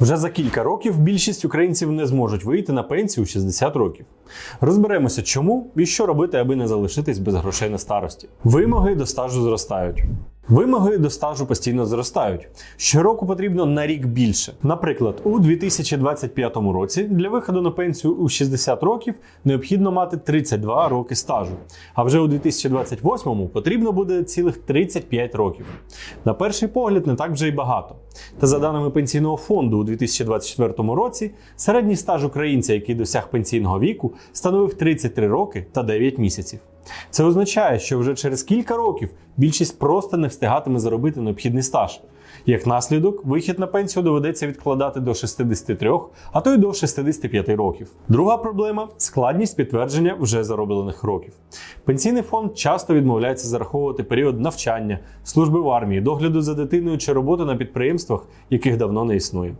Вже за кілька років більшість українців не зможуть вийти на пенсію у 60 років. Розберемося, чому і що робити, аби не залишитись без грошей на старості. Вимоги до стажу зростають. Вимоги до стажу постійно зростають. Щороку потрібно на рік більше. Наприклад, у 2025 році для виходу на пенсію у 60 років необхідно мати 32 роки стажу. А вже у 2028 потрібно буде цілих 35 років. На перший погляд, не так вже й багато. Та за даними пенсійного фонду у 2024 році, середній стаж українця, який досяг пенсійного віку, становив 33 роки та 9 місяців. Це означає, що вже через кілька років більшість просто не встигатиме заробити необхідний стаж. Як наслідок, вихід на пенсію доведеться відкладати до 63, а то й до 65 років. Друга проблема складність підтвердження вже зароблених років. Пенсійний фонд часто відмовляється зараховувати період навчання, служби в армії, догляду за дитиною чи роботи на підприємствах, яких давно не існує.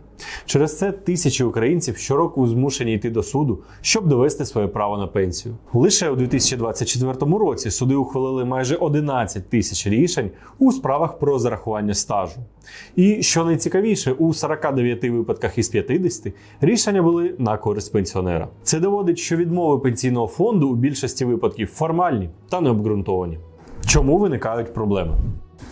Через це тисячі українців щороку змушені йти до суду, щоб довести своє право на пенсію. Лише у 2024 році суди ухвалили майже 11 тисяч рішень у справах про зарахування стажу. І що найцікавіше, у 49 випадках із 50 рішення були на користь пенсіонера. Це доводить, що відмови пенсійного фонду у більшості випадків формальні та необґрунтовані. Чому виникають проблеми?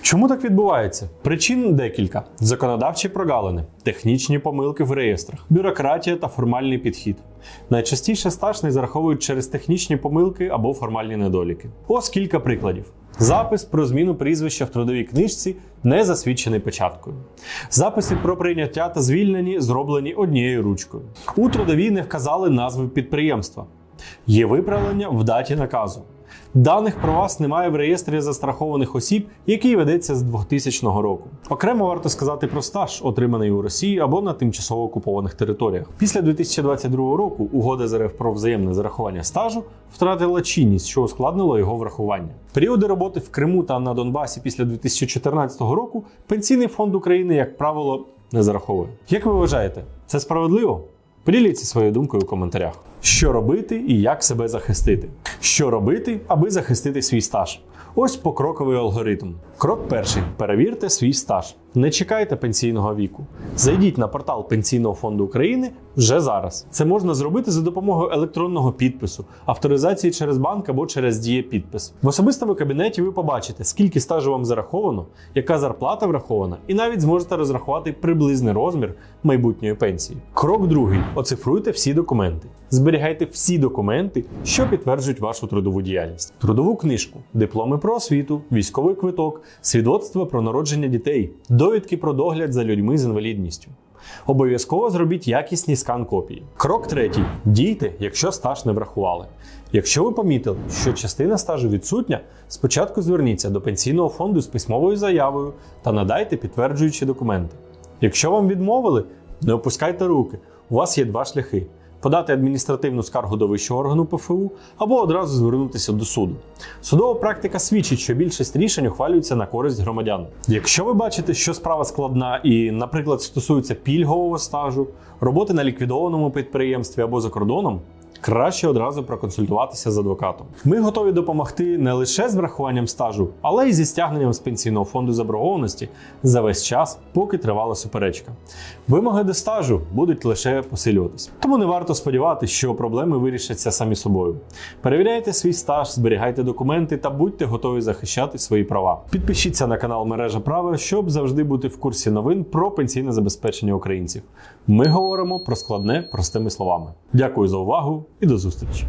Чому так відбувається? Причин декілька: законодавчі прогалини, технічні помилки в реєстрах, бюрократія та формальний підхід. Найчастіше стаж не зараховують через технічні помилки або формальні недоліки. Ось кілька прикладів. Запис про зміну прізвища в трудовій книжці не засвідчений печаткою. Записи про прийняття та звільнені зроблені однією ручкою. У трудовій не вказали назви підприємства. Є виправлення в даті наказу. Даних про вас немає в реєстрі застрахованих осіб, який ведеться з 2000 року. Окремо варто сказати про стаж, отриманий у Росії або на тимчасово окупованих територіях. Після 2022 року угода з РФ про взаємне зарахування стажу втратила чинність, що ускладнило його врахування. Періоди роботи в Криму та на Донбасі після 2014 року Пенсійний фонд України, як правило, не зараховує. Як ви вважаєте, це справедливо? Поділіться своєю думкою у коментарях. Що робити і як себе захистити? Що робити, аби захистити свій стаж? Ось покроковий алгоритм. Крок перший: перевірте свій стаж. Не чекайте пенсійного віку. Зайдіть на портал Пенсійного фонду України вже зараз. Це можна зробити за допомогою електронного підпису, авторизації через банк або через дієпідпис. В особистому кабінеті ви побачите, скільки стажу вам зараховано, яка зарплата врахована, і навіть зможете розрахувати приблизний розмір майбутньої пенсії. Крок другий: оцифруйте всі документи. Зберігайте всі документи, що підтверджують вашу трудову діяльність: трудову книжку, дипломи про освіту, військовий квиток, свідоцтво про народження дітей, довідки про догляд за людьми з інвалідністю. Обов'язково зробіть якісні скан копії. Крок третій: дійте, якщо стаж не врахували. Якщо ви помітили, що частина стажу відсутня, спочатку зверніться до пенсійного фонду з письмовою заявою та надайте підтверджуючі документи. Якщо вам відмовили, не опускайте руки. У вас є два шляхи: подати адміністративну скаргу до вищого органу ПФУ або одразу звернутися до суду. Судова практика свідчить, що більшість рішень ухвалюється на користь громадян. Якщо ви бачите, що справа складна і, наприклад, стосується пільгового стажу, роботи на ліквідованому підприємстві або за кордоном. Краще одразу проконсультуватися з адвокатом. Ми готові допомогти не лише з врахуванням стажу, але й зі стягненням з пенсійного фонду заборгованості за весь час, поки тривала суперечка. Вимоги до стажу будуть лише посилюватись. Тому не варто сподіватися, що проблеми вирішаться самі собою. Перевіряйте свій стаж, зберігайте документи та будьте готові захищати свої права. Підпишіться на канал Мережа Права, щоб завжди бути в курсі новин про пенсійне забезпечення українців. Ми говоримо про складне простими словами. Дякую за увагу e dos ostriches.